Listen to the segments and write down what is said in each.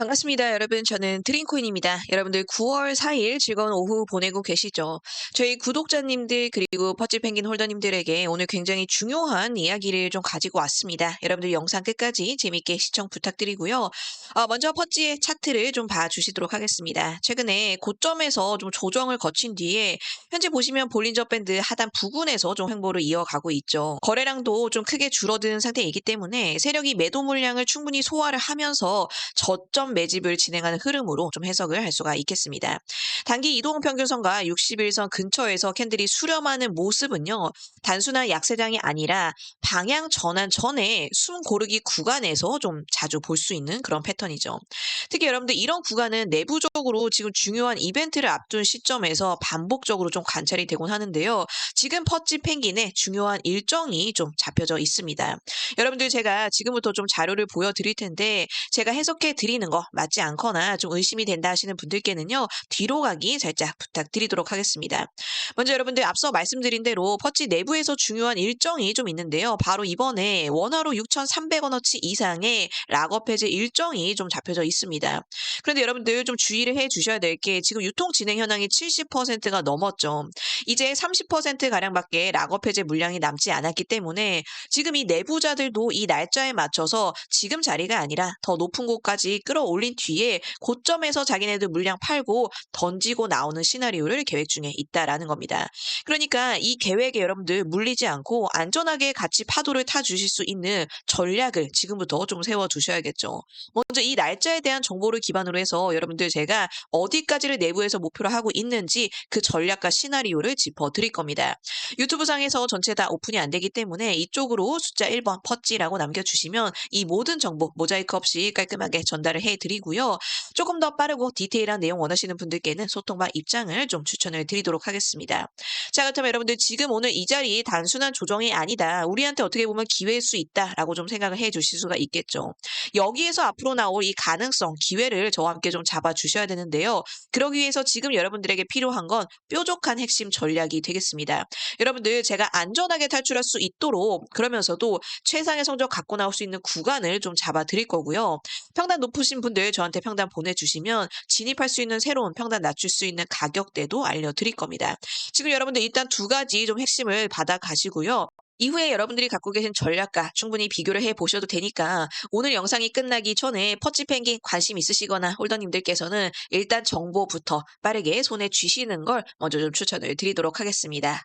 반갑습니다, 여러분. 저는 드림코인입니다. 여러분들 9월 4일 즐거운 오후 보내고 계시죠? 저희 구독자님들 그리고 퍼치펭귄 홀더님들에게 오늘 굉장히 중요한 이야기를 좀 가지고 왔습니다. 여러분들 영상 끝까지 재밌게 시청 부탁드리고요. 어, 먼저 퍼치의 차트를 좀 봐주시도록 하겠습니다. 최근에 고점에서 좀 조정을 거친 뒤에 현재 보시면 볼린저 밴드 하단 부근에서 좀 횡보를 이어가고 있죠. 거래량도 좀 크게 줄어든 상태이기 때문에 세력이 매도 물량을 충분히 소화를 하면서 저점 매집을 진행하는 흐름으로 좀 해석을 할 수가 있겠습니다. 단기 이동 평균선과 61선 근처에서 캔들이 수렴하는 모습은요. 단순한 약세장이 아니라 방향 전환 전에 숨 고르기 구간에서 좀 자주 볼 수 있는 그런 패턴이죠. 특히 여러분들 이런 구간은 내부적으로 지금 중요한 이벤트를 앞둔 시점에서 반복적으로 좀 관찰이 되곤 하는데요. 지금 퍼치 펭귄의 중요한 일정이 좀 잡혀져 있습니다. 여러분들 제가 지금부터 좀 자료를 보여드릴 텐데 제가 해석해 드리는 거 맞지 않거나 좀 의심이 된다 하시는 분들께는요. 뒤로 가기 살짝 부탁드리도록 하겠습니다. 먼저 여러분들 앞서 말씀드린 대로 퍼치 내부에서 중요한 일정이 좀 있는데요. 바로 이번에 원화로 6,300원어치 이상의 락업 해제 일정이 좀 잡혀져 있습니다. 그런데 여러분들 좀 주의를 해 주셔야 될 게 지금 유통 진행 현황이 70%가 넘었죠. 이제 30%가량밖에 락업 해제 물량이 남지 않았기 때문에 지금 이 내부자들도 이 날짜에 맞춰서 지금 자리가 아니라 더 높은 곳까지 끌어 올린 뒤에 고점에서 자기네들 물량 팔고 던지고 나오는 시나리오를 계획 중에 있다라는 겁니다. 그러니까 이 계획에 여러분들 물리지 않고 안전하게 같이 파도를 타 주실 수 있는 전략을 지금부터 좀 세워 두셔야겠죠. 먼저 이 날짜에 대한 정보를 기반으로 해서 여러분들 제가 어디까지를 내부에서 목표로 하고 있는지 그 전략과 시나리오를 짚어 드릴 겁니다. 유튜브 상에서 전체 다 오픈이 안 되기 때문에 이쪽으로 숫자 1번 퍼찌라고 남겨 주시면 이 모든 정보 모자이크 없이 깔끔하게 전달을 해 드리고요. 조금 더 빠르고 디테일한 내용 원하시는 분들께는 소통방 입장을 좀 추천을 드리도록 하겠습니다. 자 그렇다면 여러분들 지금 오늘 이 자리 단순한 조정이 아니다. 우리한테 어떻게 보면 기회일 수 있다라고 좀 생각을 해 주실 수가 있겠죠. 여기에서 앞으로 나올 이 가능성, 기회를 저와 함께 좀 잡아 주셔야 되는데요. 그러기 위해서 지금 여러분들에게 필요한 건 뾰족한 핵심 전략이 되겠습니다. 여러분들 제가 안전하게 탈출할 수 있도록 그러면서도 최상의 성적 갖고 나올 수 있는 구간을 좀 잡아 드릴 거고요. 평단 높으신 분들 저한테 평단 보내주시면 진입할 수 있는 새로운 평단 낮출 수 있는 가격대도 알려드릴 겁니다. 지금 여러분들 일단 두 가지 좀 핵심을 받아 가시고요. 이후에 여러분들이 갖고 계신 전략과 충분히 비교를 해 보셔도 되니까 오늘 영상이 끝나기 전에 퍼치 펭귄 관심 있으시거나 홀더님들께서는 일단 정보부터 빠르게 손에 쥐시는 걸 먼저 좀 추천을 드리도록 하겠습니다.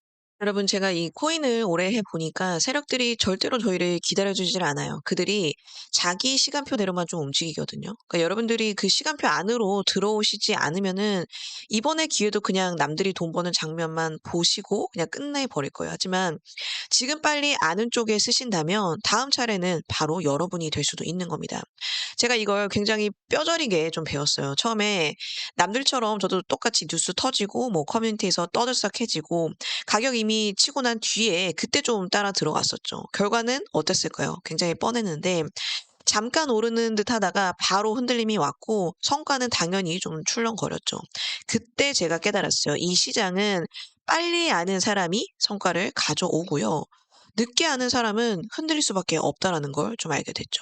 여러분 제가 이 코인을 오래 해 보니까 세력들이 절대로 저희를 기다려 주질 않아요. 그들이 자기 시간표대로만 좀 움직이거든요. 그러니까 여러분들이 그 시간표 안으로 들어오시지 않으면은 이번의 기회도 그냥 남들이 돈 버는 장면만 보시고 그냥 끝내 버릴 거예요. 하지만 지금 빨리 아는 쪽에 쓰신다면 다음 차례는 바로 여러분이 될 수도 있는 겁니다. 제가 이걸 굉장히 뼈저리게 좀 배웠어요. 처음에 남들처럼 저도 똑같이 뉴스 터지고 뭐 커뮤니티에서 떠들썩해지고 가격 이미 치고 난 뒤에 그때 좀 따라 들어갔었죠. 결과는 어땠을까요? 굉장히 뻔했는데 잠깐 오르는 듯 하다가 바로 흔들림이 왔고 성과는 당연히 좀 출렁거렸죠. 그때 제가 깨달았어요. 이 시장은 빨리 아는 사람이 성과를 가져오고요. 늦게 아는 사람은 흔들릴 수밖에 없다라는 걸 좀 알게 됐죠.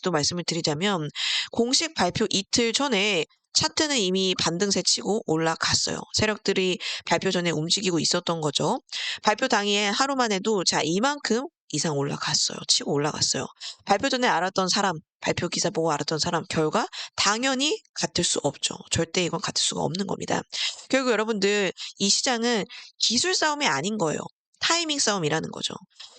도 말씀을 드리자면 공식 발표 이틀 전에 차트는 이미 반등세 치고 올라갔어요. 세력들이 발표 전에 움직이고 있었던 거죠. 발표 당일에 하루만 해도 자, 이만큼 이상 올라갔어요. 치고 올라갔어요. 발표 전에 알았던 사람, 발표 기사 보고 알았던 사람 결과 당연히 같을 수 없죠. 절대 이건 같을 수가 없는 겁니다. 결국 여러분들 이 시장은 기술 싸움이 아닌 거예요. 타이밍 싸움이라는 거죠.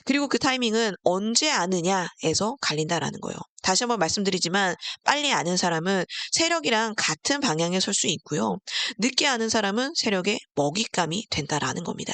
그리고 그 타이밍은 언제 아느냐에서 갈린다라는 거예요. 다시 한번 말씀드리지만 빨리 아는 사람은 세력이랑 같은 방향에 설 수 있고요. 늦게 아는 사람은 세력의 먹잇감이 된다라는 겁니다.